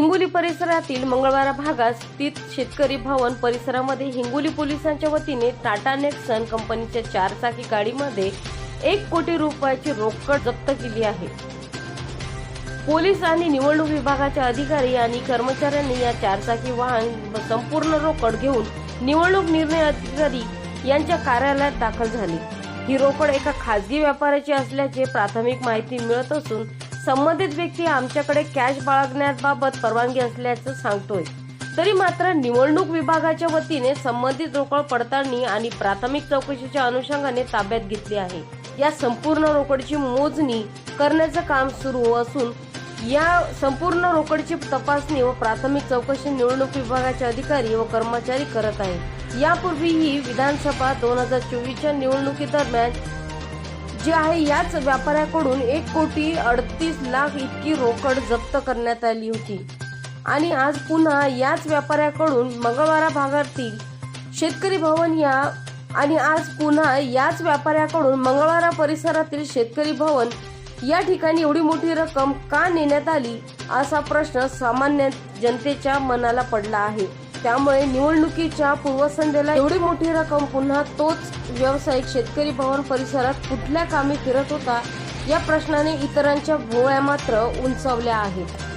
हिंगोली परिसरातील मंगळवार भागात स्थित शेतकरी भवन परिसरामध्ये हिंगोली पोलिसांच्या वतीने टाटा नेक्सन कंपनीच्या चारचाकी गाडीमध्ये एक कोटी रुपयाची रोकड जप्त केली आहे. पोलीस आणि निवडणूक विभागाच्या अधिकारी आणि कर्मचाऱ्यांनी या चारचाकी वाहन संपूर्ण रोकड घेऊन निवडणूक निर्णय अधिकारी यांच्या कार्यालयात दाखल झाली. ही रोकड एका खासगी व्यापाऱ्याची असल्याचे प्राथमिक माहिती मिळत असून संबंधित व्यक्ती आमच्याकडे कॅश बाळगण्याबाबत परवानगी असल्याचं सांगतोय. तरी मात्र निवडणूक विभागाच्या वतीने संबंधित रोकड पडताळणी आणि प्राथमिक चौकशीच्या अनुषंगाने ताब्यात घेतली आहे. या संपूर्ण रोकडची मोजणी करण्याचं काम सुरू असून या संपूर्ण रोकडची तपासणी व प्राथमिक चौकशी निवडणूक विभागाचे अधिकारी व कर्मचारी करत आहेत. यापूर्वीही विधानसभा दोन हजार चोवीसच्या निवडणुकीदरम्यान जी आहे याच व्यापाऱ्याकडून एक कोटी अडतीस लाख इतकी रोकड जप्त करण्यात आली होती. आणि आज पुन्हा याच व्यापाऱ्याकडून मंगळवारा भागातील शेतकरी भवन या आणि आज पुन्हा याच व्यापाऱ्याकडून मंगळवारा परिसरातील शेतकरी भवन या ठिकाणी एवढी मोठी रक्कम का नेण्यात आली असा प्रश्न सामान्य जनतेच्या मनाला पडला आहे. त्यामुळे निवडणुकीच्या पूर्वसंध्येला एवढी मोठी रक्कम पुन्हा तोच व्यावसायिक शेतकरी भवन परिसरात कुठल्या कामी फिरत होता या प्रश्नाने इतरांच्या भोवळ्या मात्र उंचावल्या आहेत.